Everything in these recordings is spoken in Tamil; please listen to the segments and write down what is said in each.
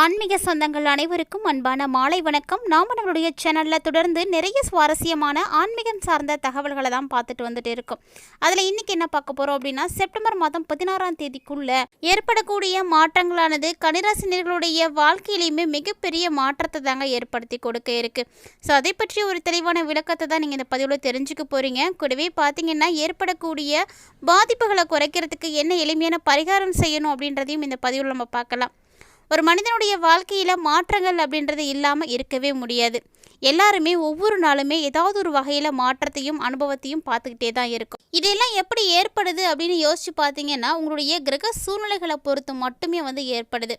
ஆன்மீக சொந்தங்கள் அனைவருக்கும் அன்பான மாலை வணக்கம். நாம நம்மளுடைய சேனலில் தொடர்ந்து நிறைய சுவாரஸ்யமான ஆன்மீகம் சார்ந்த தகவல்களை தான் பார்த்துட்டு வந்துட்டு இருக்கோம். அதில் இன்னைக்கு என்ன பார்க்க போகிறோம் அப்படின்னா செப்டம்பர் மாதம் பதினாறாம் தேதிக்குள்ள ஏற்படக்கூடிய மாற்றங்களானது கனிராசினியர்களுடைய வாழ்க்கையிலையுமே மிகப்பெரிய மாற்றத்தை தாங்க ஏற்படுத்தி கொடுக்க இருக்கு. ஸோ அதை பற்றி ஒரு தெளிவான விளக்கத்தை தான் நீங்கள் இந்த பதிவில் தெரிஞ்சுக்க போகிறீங்க கூடவே பார்த்தீங்கன்னா ஏற்படக்கூடிய பாதிப்புகளை குறைக்கிறதுக்கு என்ன எளிமையான பரிகாரம் செய்யணும் அப்படின்றதையும் இந்த பதிவில் நம்ம பார்க்கலாம். ஒரு மனிதனுடைய வாழ்க்கையில் மாற்றங்கள் அப்படின்றது இல்லாமல் இருக்கவே முடியாது. எல்லாருமே ஒவ்வொரு நாளுமே ஏதாவது ஒரு வகையில் மாற்றத்தையும் அனுபவத்தையும் பார்த்துக்கிட்டே தான் இருக்கும். இதெல்லாம் எப்படி ஏற்படுது அப்படின்னு யோசிச்சு பார்த்தீங்கன்னா உங்களுடைய கிரக சூழ்நிலைகளை பொறுத்து மட்டுமே வந்து ஏற்படுது.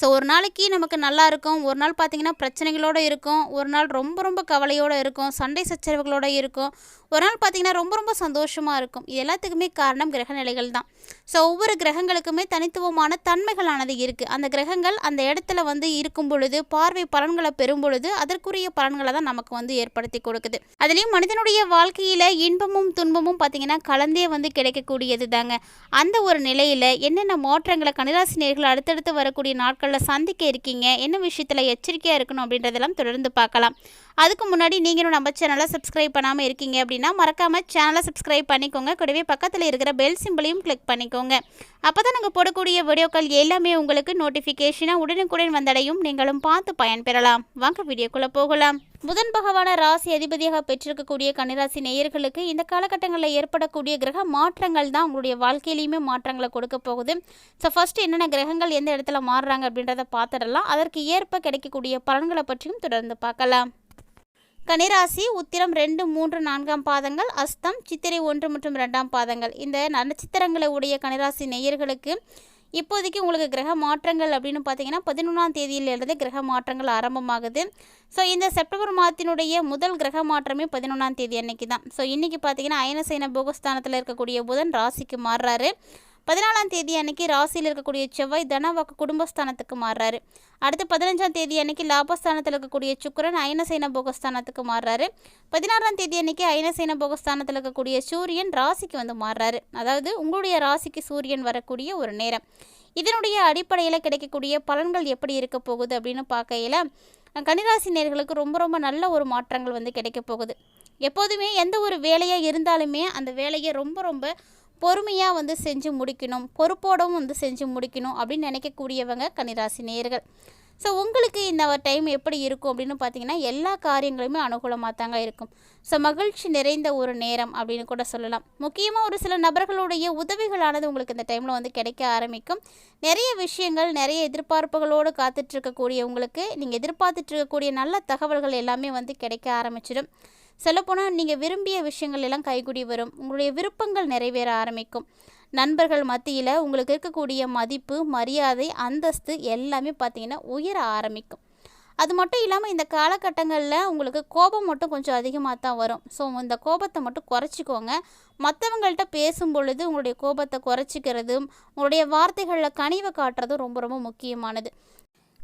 ஸோ ஒரு நாளைக்கு நமக்கு நல்லா இருக்கும். ஒரு நாள் பார்த்தீங்கன்னா பிரச்சனைகளோடு இருக்கும். ஒரு நாள் ரொம்ப ரொம்ப கவலையோடு இருக்கும். சண்டை சச்சரவுகளோடு இருக்கும். ஒரு நாள் பார்த்தீங்கன்னா ரொம்ப ரொம்ப சந்தோஷமாக இருக்கும். இது எல்லாத்துக்குமே காரணம் கிரக நிலைகள் தான். ஸோ ஒவ்வொரு கிரகங்களுக்குமே தனித்துவமான தன்மைகளானது இருக்குது அந்த கிரகங்கள் அந்த இடத்துல வந்து இருக்கும் பொழுது பார்வை பலன்களை பெறும் பொழுது அதற்குரிய பலன்களை தான் நமக்கு வந்து ஏற்படுத்தி கொடுக்குது. அதுலேயும் மனிதனுடைய வாழ்க்கையில் இன்பமும் துன்பமும் பார்த்திங்கன்னா கலந்தே வந்து கிடைக்கக்கூடியது தாங்க. அந்த ஒரு நிலையில் என்னென்ன மாற்றங்களை கணிராசி நேர்கள் அடுத்தடுத்து வரக்கூடிய நாட்களில் சந்திக்க இருக்கீங்க என்ன விஷயத்தில் எச்சரிக்கையாக இருக்கணும் அப்படின்றதெல்லாம் தொடர்ந்து பார்க்கலாம். அதுக்கு முன்னாடி நீங்களும் நம்ம சேனலை சப்ஸ்கிரைப் பண்ணாமல் இருக்கீங்க அப்படின்னா மறக்காமல் சேனலை சப்ஸ்கிரைப் பண்ணிக்கோங்க. கூடவே பக்கத்தில் இருக்கிற பெல் சிம்பிளையும் கிளிக் பண்ணிக்கோங்க. அப்போ தான் நாங்கள் போடக்கூடிய வீடியோக்கள் எல்லாமே உங்களுக்கு நோட்டிஃபிகேஷனாக உடனுக்குடன் வந்தடையும். நீங்களும் பார்த்து பயன்பெறலாம். வாங்க வீடியோக்குள்ளே போகலாம். புதன் பகவான ராசி அதிபதியாக பெற்றிருக்கக்கூடிய கன்னிராசி நேயர்களுக்கு இந்த காலகட்டங்களில் ஏற்படக்கூடிய கிரக மாற்றங்கள் தான் உங்களுடைய வாழ்க்கையிலையுமே மாற்றங்களை கொடுக்க போகுது. ஸோ ஃபஸ்ட்டு என்னென்ன கிரகங்கள் எந்த இடத்துல மாறுறாங்க அப்படின்றத பார்த்துடலாம். அதற்கு ஏற்ப கிடைக்கக்கூடிய பலன்களை பற்றியும் தொடர்ந்து பார்க்கலாம். கனிராசி உத்திரம் ரெண்டு மூன்று நான்காம் பாதங்கள் அஸ்தம் சித்திரை ஒன்று மற்றும் ரெண்டாம் பாதங்கள். இந்த நட்சத்திரங்களை உடைய கனிராசி நேயர்களுக்கு இப்போதைக்கு உங்களுக்கு கிரக மாற்றங்கள் அப்படின்னு பார்த்தீங்கன்னா பதினொன்றாம் தேதியிலிருந்து கிரக மாற்றங்கள் ஆரம்பமாகுது. ஸோ இந்த செப்டம்பர் மாதத்தினுடைய முதல் கிரக மாற்றமே பதினொன்றாம் தேதி அன்னைக்கு தான் ஸோ இன்றைக்கி பார்த்தீங்கன்னா அயனசைன போகஸ்தானத்தில் இருக்கக்கூடிய புதன் ராசிக்கு மாறுறாரு. பதினாலாம் தேதி அன்னைக்கு ராசியில் இருக்கக்கூடிய செவ்வாய் தனவாக்கு குடும்பஸ்தானத்துக்கு மாறுறாரு. அடுத்து பதினஞ்சாம் தேதி அன்னைக்கு லாபஸ்தானத்தில் இருக்கக்கூடிய சுக்கரன் அயனசேன போகஸ்தானத்துக்கு மாறுறாரு. பதினாறாம் தேதி அன்னைக்கு அயனசேன போகஸ்தானத்தில் இருக்கக்கூடிய சூரியன் ராசிக்கு வந்து மாறுறாரு. அதாவது உங்களுடைய ராசிக்கு சூரியன் வரக்கூடிய ஒரு நேரம். இதனுடைய அடிப்படையில் கிடைக்கக்கூடிய பலன்கள் எப்படி இருக்க போகுது அப்படின்னு பார்க்கையில் கன்னிராசி நேர்களுக்கு ரொம்ப ரொம்ப நல்ல ஒரு மாற்றங்கள் வந்து கிடைக்க போகுது. எப்போதுமே எந்த ஒரு வேலையாக இருந்தாலுமே அந்த வேலையை ரொம்ப ரொம்ப பொறுமையாக வந்து செஞ்சு முடிக்கணும் பொறுப்போடவும் வந்து செஞ்சு முடிக்கணும் அப்படின்னு நினைக்கக்கூடியவங்க கன்னிராசி நேர்கள் ஸோ உங்களுக்கு இந்த டைம் எப்படி இருக்கும் அப்படின்னு பார்த்தீங்கன்னா எல்லா காரியங்களுமே அனுகூலமாக தாங்க இருக்கும். ஸோ மகிழ்ச்சி நிறைந்த ஒரு நேரம் அப்படின்னு கூட சொல்லலாம். முக்கியமாக ஒரு சில நபர்களுடைய உதவிகளானது உங்களுக்கு இந்த டைமில் வந்து கிடைக்க ஆரம்பிக்கும். நிறைய விஷயங்கள் நிறைய எதிர்பார்ப்புகளோடு காத்துட்ருக்கக்கூடிய உங்களுக்கு நீங்கள் எதிர்பார்த்துட்ருக்கக்கூடிய நல்ல தகவல்கள் எல்லாமே வந்து கிடைக்க ஆரம்பிச்சிடும். சொல்லப்போனால் நீங்கள் விரும்பிய விஷயங்கள் எல்லாம் கைகூடி வரும். உங்களுடைய விருப்பங்கள் நிறைவேற ஆரம்பிக்கும். நண்பர்கள் மத்தியில் உங்களுக்கு இருக்கக்கூடிய மதிப்பு மரியாதை அந்தஸ்து எல்லாமே பார்த்தீங்கன்னா உயர ஆரம்பிக்கும். அது மட்டும் இல்லாமல் இந்த காலகட்டங்களில் உங்களுக்கு கோபம் மட்டும் கொஞ்சம் அதிகமாக தான் வரும். ஸோ இந்த கோபத்தை மட்டும் குறைச்சிக்கோங்க. மற்றவங்கள்ட்ட பேசும் பொழுது உங்களுடைய கோபத்தை குறைச்சிக்கிறதும் உங்களுடைய வார்த்தைகளில் கனிவை காட்டுறதும் ரொம்ப ரொம்ப முக்கியமானது.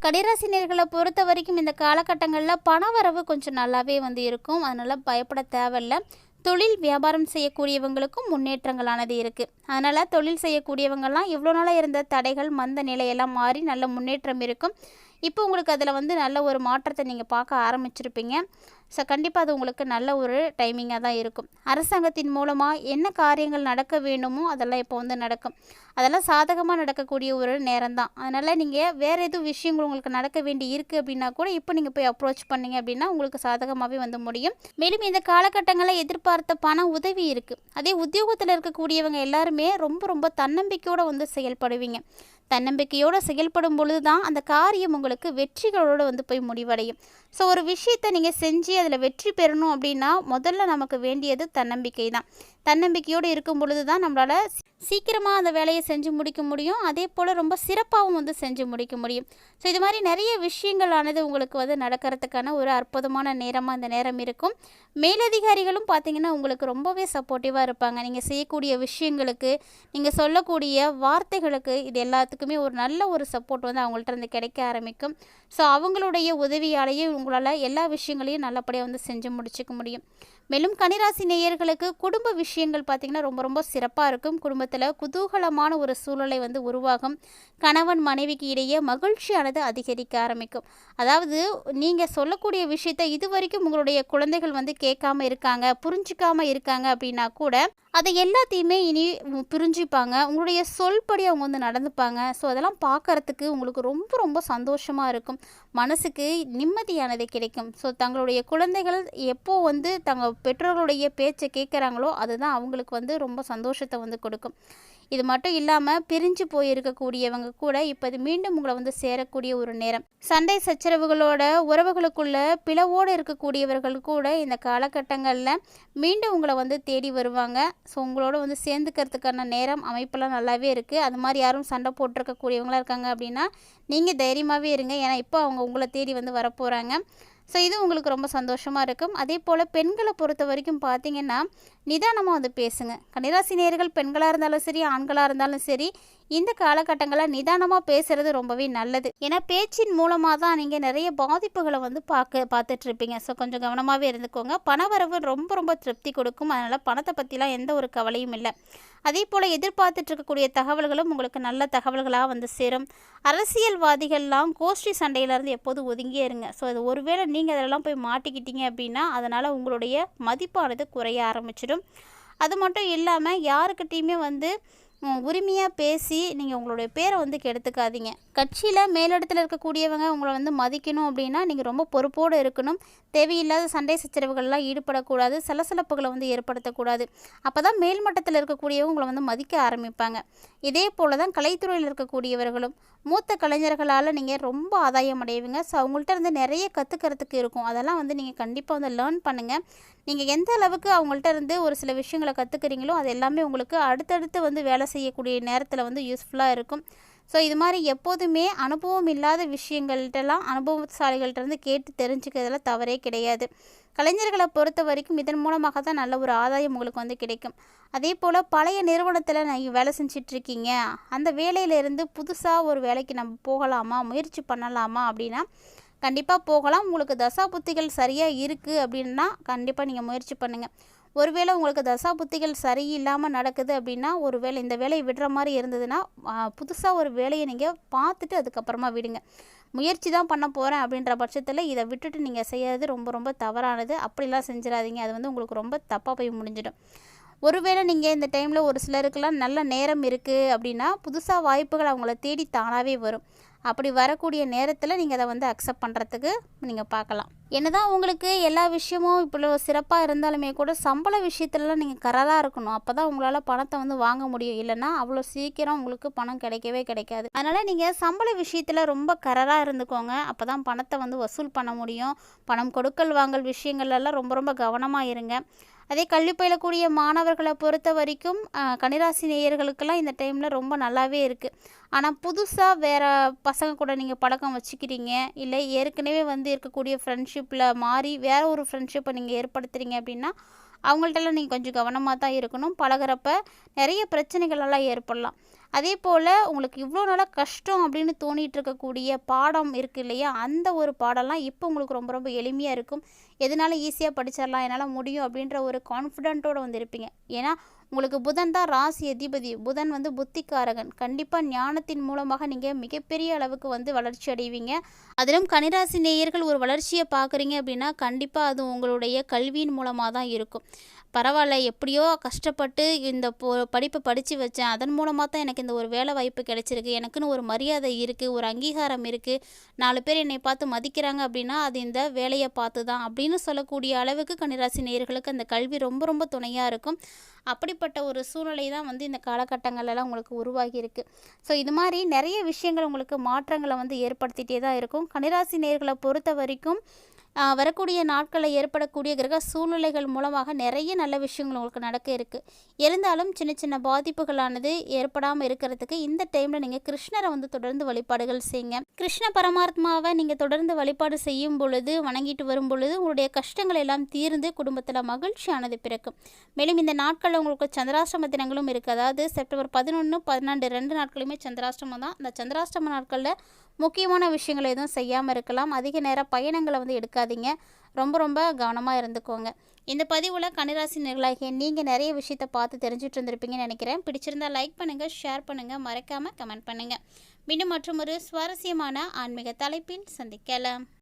கடிராசினியர்களை பொறுத்த வரைக்கும் இந்த காலகட்டங்களில் பணவரவு கொஞ்சம் நல்லாவே வந்து இருக்கும். அதனால் பயப்பட தேவையில்ல. தொழில் வியாபாரம் செய்யக்கூடியவங்களுக்கும் முன்னேற்றங்களானது இருக்குது அதனால் தொழில் செய்யக்கூடியவங்கள்லாம் இவ்வளோ நாளாக இருந்த தடைகள் மந்த நிலையெல்லாம் மாறி நல்ல முன்னேற்றம் இருக்கும். இப்போ உங்களுக்கு அதில் வந்து நல்ல ஒரு மாற்றத்தை நீங்கள் பார்க்க ஆரம்பிச்சிருப்பீங்க. ஸோ கண்டிப்பாக அது உங்களுக்கு நல்ல ஒரு டைமிங்காக தான் இருக்கும். அரசாங்கத்தின் மூலமாக என்ன காரியங்கள் நடக்க வேண்டுமோ அதெல்லாம் இப்போ வந்து நடக்கும். அதெல்லாம் சாதகமாக நடக்கக்கூடிய ஒரு நேரம் தான். அதனால் நீங்கள் வேறு எதுவும் விஷயங்கள் உங்களுக்கு நடக்க வேண்டி இருக்குது அப்படின்னா கூட இப்போ நீங்கள் போய் அப்ரோச் பண்ணீங்க அப்படின்னா உங்களுக்கு சாதகமாகவே வந்து முடியும். மேலும் இந்த காலகட்டங்களில் எதிர்பார்த்த பண உதவி இருக்குது அதே உத்தியோகத்தில் இருக்கக்கூடியவங்க எல்லாருமே ரொம்ப ரொம்ப தன்னம்பிக்கையோடு வந்து செயல்படுவீங்க. தன்னம்பிக்கையோடு செயல்படும் பொழுது தான் அந்த காரியம் உங்களுக்கு வெற்றிகளோடு வந்து போய் முடிவடையும். ஸோ ஒரு விஷயத்தை நீங்கள் செஞ்சு அதில் வெற்றி பெறணும் அப்படின்னா முதல்ல நமக்கு வேண்டியது தன்னம்பிக்கை தான் தன்னம்பிக்கையோடு இருக்கும் பொழுது தான் நம்மளால் சீக்கிரமாக அந்த வேலையை செஞ்சு முடிக்க முடியும். அதே போல் ரொம்ப சிறப்பாகவும் வந்து செஞ்சு முடிக்க முடியும். ஸோ இது மாதிரி நிறைய விஷயங்களானது உங்களுக்கு வந்து நடக்கிறதுக்கான ஒரு அற்புதமான நேரமாக இந்த நேரம் இருக்கும். மேலதிகாரிகளும் பார்த்திங்கன்னா உங்களுக்கு ரொம்பவே சப்போர்ட்டிவாக இருப்பாங்க. நீங்கள் செய்யக்கூடிய விஷயங்களுக்கு நீங்கள் சொல்லக்கூடிய வார்த்தைகளுக்கு இது எல்லாத்துக்குமே ஒரு நல்ல ஒரு சப்போர்ட் வந்து அவங்கள்ட்ட இருந்து கிடைக்க ஆரம்பிக்கும். ஸோ அவங்களுடைய உதவியாலேயே உங்களால் எல்லா விஷயங்களையும் நல்லபடியாக வந்து செஞ்சு முடிச்சுக்க முடியும். மேலும் கனிராசி நேயர்களுக்கு குடும்ப விஷயங்கள் பார்த்திங்கன்னா ரொம்ப ரொம்ப சிறப்பாக இருக்கும். குடும்பத்தில் குதூகலமான ஒரு சூழலை வந்து உருவாகும். கணவன் மனைவிக்கு இடையே மகிழ்ச்சியானது அதிகரிக்க ஆரம்பிக்கும். அதாவது நீங்கள் சொல்லக்கூடிய விஷயத்தை இது வரைக்கும் உங்களுடைய குழந்தைகள் வந்து கேட்காம இருக்காங்க புரிஞ்சிக்காம இருக்காங்க அப்படின்னா கூட அதை எல்லாத்தையுமே இனி பிரிஞ்சுப்பாங்க. உங்களுடைய சொல்படி அவங்க வந்து நடந்துப்பாங்க. ஸோ அதெல்லாம் பார்க்குறதுக்கு உங்களுக்கு ரொம்ப ரொம்ப சந்தோஷமாக இருக்கும். மனசுக்கு நிம்மதியானது கிடைக்கும். ஸோ தங்களுடைய குழந்தைகள் எப்போ வந்து தங்கள் பெற்றோர்களுடைய பேச்சை கேட்குறாங்களோ அதுதான் அவங்களுக்கு வந்து ரொம்ப சந்தோஷத்தை வந்து கொடுக்கும். இது மட்டும் இல்லாமல் பிரிஞ்சு போயிருக்கக்கூடியவங்க கூட இப்போ இது மீண்டும் உங்களை வந்து சேரக்கூடிய ஒரு நேரம். சண்டை சச்சரவுகளோட உறவுகளுக்குள்ள பிளவோடு இருக்கக்கூடியவர்கள் கூட இந்த காலகட்டங்களில் மீண்டும் உங்களை வந்து தேடி வருவாங்க. ஸோ உங்களோட வந்து சேர்ந்துக்கிறதுக்கான நேரம் அமைப்பெல்லாம் நல்லாவே இருக்குது அது மாதிரி யாரும் சண்டை போட்டிருக்கக்கூடியவங்களாக இருக்காங்க அப்படின்னா நீங்கள் தைரியமாகவே இருங்க. ஏன்னா இப்போ அவங்க உங்களை தேடி வந்து வரப்போகிறாங்க ஸோ இது உங்களுக்கு ரொம்ப சந்தோஷமாக இருக்கும். அதே போல் பெண்களை பொறுத்த வரைக்கும் பார்த்தீங்கன்னா நிதானமாக வந்து பேசுங்க. கன்னிராசி நேர்கள் பெண்களாக இருந்தாலும் சரி ஆண்களாக இருந்தாலும் சரி இந்த காலகட்டங்களில் நிதானமாக பேசுகிறது ரொம்பவே நல்லது. ஏன்னா பேச்சின் மூலமாக தான் நீங்கள் நிறைய பாதிப்புகளை வந்து பார்க்க பார்த்துட்ருப்பீங்க. ஸோ கொஞ்சம் கவனமாகவே இருந்துக்கோங்க. பணவரவு ரொம்ப ரொம்ப திருப்தி கொடுக்கும். அதனால் பணத்தை பற்றிலாம் எந்த ஒரு கவலையும் இல்லை. அதே போல் எதிர்பார்த்துட்டு இருக்கக்கூடிய தகவல்களும் உங்களுக்கு நல்ல தகவல்களாக வந்து சேரும். அரசியல்வாதிகள்லாம் கோஷ்டி சண்டையிலேருந்து எப்போதும் ஒதுங்கியே இருங்க. ஸோ அது ஒருவேளை நீங்கள் அதெல்லாம் போய் மாட்டிக்கிட்டீங்க அப்படின்னா அதனால் உங்களுடைய மதிப்பானது குறைய ஆரம்பிச்சிடும். அது மட்டும் இல்லாமல் யாருக்கிட்டேயுமே வந்து உரிமையாக பேசி நீங்கள் உங்களுடைய பேரை வந்து கெடுத்துக்காதீங்க. கட்சியில் மேலிடத்தில் இருக்கக்கூடியவங்க உங்களை வந்து மதிக்கணும் அப்படின்னா நீங்கள் ரொம்ப பொறுப்போடு இருக்கணும். தேவையில்லாத சண்டை சச்சரவுகள்லாம் ஈடுபடக்கூடாது. சலசலப்புகளை வந்து ஏற்படுத்தக்கூடாது. அப்போ தான் மேல்மட்டத்தில் இருக்கக்கூடியவங்க உங்களை வந்து மதிக்க ஆரம்பிப்பாங்க. இதே போல் தான் கலைத்துறையில் இருக்கக்கூடியவர்களும் மூத்த கலைஞர்களால் நீங்கள் ரொம்ப ஆதாயம் அடைவீங்க. ஸோ அவங்கள்ட்ட இருந்து நிறைய கற்றுக்கிறதுக்கு இருக்கும். அதெல்லாம் வந்து நீங்கள் கண்டிப்பாக வந்து லேர்ன் பண்ணுங்கள் நீங்கள் எந்த அளவுக்கு அவங்கள்ட்ட இருந்து ஒரு சில விஷயங்களை கற்றுக்குறீங்களோ அது எல்லாமே உங்களுக்கு அடுத்தடுத்து வந்து வேலை செய்யக்கூடிய நேரத்தில் வந்து யூஸ்ஃபுல்லாக இருக்கும். ஸோ இது மாதிரி எப்போதுமே அனுபவம் இல்லாத விஷயங்கள்ட்டெல்லாம் அனுபவசாலிகள்ட்டேருந்து கேட்டு தெரிஞ்சுக்கிறதுல தவறே கிடையாது. கலைஞர்களை பொறுத்த வரைக்கும் இதன் மூலமாக தான் நல்ல ஒரு ஆதாயம் உங்களுக்கு வந்து கிடைக்கும். அதே போல் பழைய நிறுவனத்தில் நீங்கள் வேலை செஞ்சிட்ருக்கீங்க. அந்த வேலையிலேருந்து புதுசாக ஒரு வேலைக்கு நம்ம போகலாமா? முயற்சி பண்ணலாமா? அப்படின்னா கண்டிப்பாக போகலாம். உங்களுக்கு தசா புத்திகள் சரியாக இருக்குது அப்படின்னா கண்டிப்பாக நீங்கள் முயற்சி பண்ணுங்கள் ஒருவேளை உங்களுக்கு தசா புத்திகள் சரியில்லாமல் நடக்குது அப்படின்னா ஒரு வேலை இந்த வேலையை விடுற மாதிரி இருந்ததுன்னா புதுசாக ஒரு வேலையை நீங்கள் பார்த்துட்டு அதுக்கப்புறமா விடுங்க. முயற்சி தான் பண்ண போகிறேன் அப்படின்ற பட்சத்தில் இதை விட்டுட்டு நீங்கள் செய்யறது ரொம்ப ரொம்ப தவறானது. அப்படிலாம் செஞ்சிடாதீங்க. அது வந்து உங்களுக்கு ரொம்ப தப்பாக போய் முடிஞ்சிடும். ஒருவேளை நீங்கள் இந்த டைமில் ஒரு சிலருக்கெல்லாம் நல்ல நேரம் இருக்குது அப்படின்னா புதுசாக வாய்ப்புகள் அவங்கள தேடி தானாகவே வரும். அப்படி வரக்கூடிய நேரத்தில் நீங்கள் அதை வந்து அக்செப்ட் பண்ணுறதுக்கு நீங்கள் பார்க்கலாம். என்னதான் உங்களுக்கு எல்லா விஷயமும் இப்போ சிறப்பாக இருந்தாலுமே கூட சம்பள விஷயத்துலலாம் நீங்கள் கரராக இருக்கணும். அப்போ தான் உங்களால் பணத்தை வந்து வாங்க முடியும். இல்லைன்னா அவ்வளோ சீக்கிரம் உங்களுக்கு பணம் கிடைக்கவே கிடைக்காது. அதனால் நீங்கள் சம்பள விஷயத்தில் ரொம்ப கரராக இருந்துக்கோங்க. அப்போ தான் பணத்தை வந்து வசூல் பண்ண முடியும். பணம் கொடுக்கல் வாங்கல் விஷயங்கள்லாம் ரொம்ப ரொம்ப கவனமாக இருங்க. அதே கல்வி பயிலக்கூடிய மாணவர்களை பொறுத்த வரைக்கும் கன்னிராசி நேயர்களுக்கெல்லாம் இந்த டைமில் ரொம்ப நல்லாவே இருக்குது ஆனால் புதுசாக வேறு பசங்க கூட நீங்கள் பழக்கம் வச்சுக்கிறீங்க இல்லை ஏற்கனவே வந்து இருக்கக்கூடிய ஃப்ரெண்ட்ஷிப்பில் மாறி வேறு ஒரு ஃப்ரெண்ட்ஷிப்பை நீங்கள் ஏற்படுத்துகிறீங்க அப்படின்னா அவங்கள்ட்டெல்லாம் நீங்கள் கொஞ்சம் கவனமாக தான் இருக்கணும். பழகிறப்ப நிறைய பிரச்சனைகளெல்லாம் ஏற்படலாம். அதே போல் உங்களுக்கு இவ்வளோ நாளாக கஷ்டம் அப்படின்னு தோணிகிட்டு இருக்கக்கூடிய பாடம் இருக்குது இல்லையா? அந்த ஒரு பாடம்லாம் இப்போ உங்களுக்கு ரொம்ப ரொம்ப எளிமையாக இருக்கும். எதனால ஈஸியாக படிச்சிடலாம் என்னால் முடியும் அப்படின்ற ஒரு கான்ஃபிடென்ட்டோடு வந்து இருப்பீங்க ஏன்னா உங்களுக்கு புதன் தான் ராசி அதிபதி. புதன் வந்து புத்திக்காரகன். கண்டிப்பாக ஞானத்தின் மூலமாக நீங்கள் மிகப்பெரிய அளவுக்கு வந்து வளர்ச்சி அடைவீங்க. அதிலும் கனிராசி நேயர்கள் ஒரு வளர்ச்சியை பார்க்குறீங்க அப்படின்னா கண்டிப்பாக அது உங்களுடைய கல்வியின் மூலமாக தான் இருக்கும். பரவாயில்ல எப்படியோ கஷ்டப்பட்டு இந்த படிப்பை படித்து வச்சேன். அதன் மூலமாக தான் எனக்கு இந்த ஒரு வேலை வாய்ப்பு கிடைச்சிருக்கு. எனக்குன்னு ஒரு மரியாதை இருக்குது ஒரு அங்கீகாரம் இருக்குது நாலு பேர் என்னை பார்த்து மதிக்கிறாங்க அப்படின்னா அது இந்த வேலையை பார்த்து தான் அப்படின்னு சொல்லக்கூடிய அளவுக்கு கன்னிராசி நேயர்களுக்கு அந்த கல்வி ரொம்ப ரொம்ப துணையாக இருக்கும். அப்படிப்பட்ட ஒரு சூழ்நிலை தான் வந்து இந்த காலகட்டங்கள்லாம் உங்களுக்கு உருவாகி ஸோ இது மாதிரி நிறைய விஷயங்கள் உங்களுக்கு மாற்றங்களை வந்து ஏற்படுத்திகிட்டே தான் இருக்கும். கன்னிராசி நேர்களை பொறுத்த வரைக்கும் வரக்கூடிய நாட்களில் ஏற்படக்கூடிய கிரக சூழ்நிலைகள் மூலமாக நிறைய நல்ல விஷயங்கள் உங்களுக்கு நடக்க இருக்குது இருந்தாலும் சின்ன சின்ன பாதிப்புகளானது ஏற்படாமல் இருக்கிறதுக்கு இந்த டைமில் நீங்கள் கிருஷ்ணரை வந்து தொடர்ந்து வழிபாடுகள் செய்யுங்க. கிருஷ்ண பரமாத்மாவை நீங்கள் தொடர்ந்து வழிபாடு செய்யும் பொழுது வணங்கிட்டு வரும் பொழுது உங்களுடைய கஷ்டங்கள் எல்லாம் தீர்ந்து குடும்பத்தில் மகிழ்ச்சியானது பிறக்கும். மேலும் இந்த நாட்களில் உங்களுக்கு சந்திராஷ்டம தினங்களும் இருக்குது அதாவது செப்டம்பர் பதினொன்று பன்னெண்டு ரெண்டு நாட்களுமே சந்திராஷ்டமம் தான். அந்த சந்திராஷ்டம நாட்களில் முக்கியமான விஷயங்களை எதுவும் செய்யாமல் இருக்கலாம். அதிக நேரம் பயணங்களை வந்து எடுக்காதீங்க. ரொம்ப ரொம்ப கவனமாக இருந்துக்கோங்க. இந்த பதிவில் கன்னிராசி நிகழாகிய நீங்கள் நிறைய விஷயத்த பார்த்து தெரிஞ்சுட்டு இருந்திருப்பீங்கன்னு நினைக்கிறேன். பிடிச்சிருந்தா லைக் பண்ணுங்கள் ஷேர் பண்ணுங்கள் மறக்காமல் கமெண்ட் பண்ணுங்கள் மீண்டும் மற்றும் ஒரு சுவாரஸ்யமான ஆன்மீக தலைப்பில் சந்திக்கலாம்.